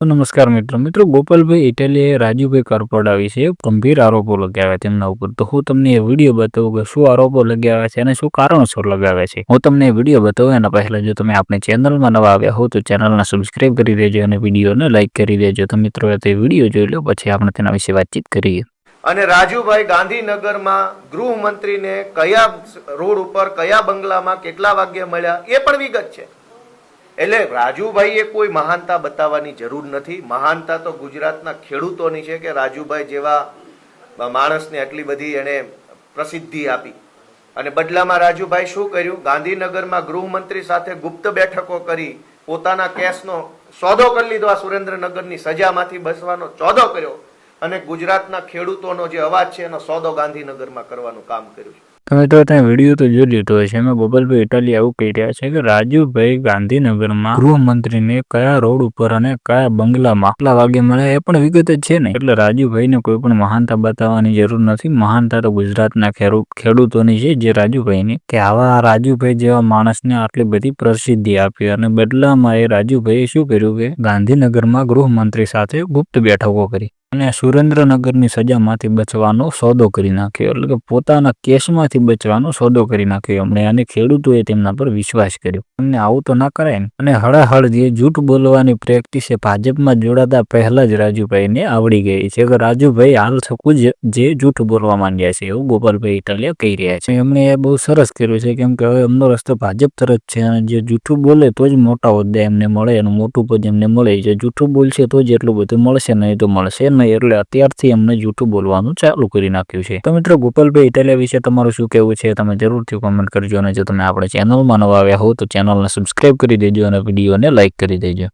નમસ્કાર મિત્રો. મિત્રો, ગોપાલભાઈ ઇટાલીએ રાજુભાઈ કરપડા વિશે ગંભીર આરોપો લગાવ્યા તેમના ઉપર. તો હું તમને વીડિયો બતાવું કે શું આરોપો લગાવ્યા છે અને શું કારણોસર લગાવ્યા છે. હું તમને વીડિયો બતાવું, એના પહેલા જો તમે આપણી ચેનલમાં નવા આવ્યા હો, તો ચેનલને સબસ્ક્રાઇબ કરી દેજો અને વિડીયોને લાઇક કરી દેજો. તો મિત્રો તે વીડિયો જોઈ લો, પછી આપણે તેના વિશે વાતચીત કરીએ. અને રાજુભાઈ ગાંધીનગરમાં ગૃહમંત્રીને કયા રોડ ઉપર, કયા બંગલામાં કેટલા વાગ્યે મળ્યા, એ પણ વિગત છે. એટલે રાજુભાઈએ કોઈ મહાનતા બતાવવાની જરૂર નથી. મહાનતા તો ગુજરાતના ખેડૂતોની છે કે રાજુભાઈ જેવા માણસને આટલી બધી એણે પ્રસિદ્ધિ આપી. અને બદલામાં રાજુભાઈ શું કર્યું? ગાંધીનગરમાં ગૃહમંત્રી સાથે ગુપ્ત બેઠકો કરી પોતાના કેસનો સોદો કરી લીધો. આ સુરેન્દ્રનગરની સજામાંથી બસવાનો ચોદો કર્યો. અને ગુજરાતના ખેડૂતોનો જે અવાજ છે એનો સોદો ગાંધીનગરમાં કરવાનું કામ કર્યું છે. મિત્રો ત્યાં વીડિયો તો જોઈ લીધો હશે. એમાં ગોપાલભાઈ ઇટાલી એવું કહી રહ્યા છે કે રાજુભાઈ ગાંધીનગરમાં ગૃહમંત્રીને કયા રોડ ઉપર અને કયા બંગલામાં કેટલા વાગે મળ્યા એ પણ વિગત છે ને એટલે રાજુભાઈને કોઈ પણ મહાનતા બતાવવાની જરૂર નથી. મહાનતા તો ગુજરાતના ખેડૂ- ખેડૂતોની છે જે રાજુભાઈની કે આવા રાજુભાઈ જેવા માણસને આટલી બધી પ્રસિદ્ધિ આપી અને બદલામાં એ રાજુભાઈએ શું કર્યું કે ગાંધીનગરમાં ગૃહમંત્રી સાથે ગુપ્ત બેઠકો કરી. અને સુરેન્દ્રનગરની સજામાંથી બચવાનો સોદો કરી નાખ્યો. એટલે કે પોતાના કેસમાંથી બચવાનો સોદો કરી નાખ્યો. એમણે અને ખેડૂતોએ તેમના પર વિશ્વાસ કર્યો. એમને આવું તો ના કરાય ને. અને હળાહળ જે જૂઠ બોલવાની પ્રેક્ટિસ એ ભાજપમાં જોડાતા પહેલા જ રાજુભાઈને આવડી ગઈ છે. કે રાજુભાઈ, હાલ થકું જ જે જૂઠ બોલવા માંડ્યા છે, એવું ગોપાલભાઈ ઇટાલિયા કહી રહ્યા છે. એમણે એ બહુ સરસ કર્યું છે, કેમ કે હવે એમનો રસ્તો ભાજપ તરફ છે અને જે જૂઠું બોલે તો જ મોટા હોદ્દા એમને મળે અને મોટું પદ એમને મળે. જે જૂઠું બોલશે તો જ એટલું બધું મળશે, નહીં તો મળશે નહીં એટલે અત્યારથી એમને જૂઠું બોલવાનું ચાલુ કરી નાખ્યું છે. તો મિત્રો, ગોપાલભાઈ ઇટાલિયા વિશે તમારું શું કહેવું છે? તમે જરૂરથી કોમેન્ટ કરજો અને જો તમે આપણે ચેનલમાં નવા આવ્યા હો તો ચેનલને સબસ્ક્રાઇબ કરી દેજો અને વિડીયોને લાઇક કરી દેજો.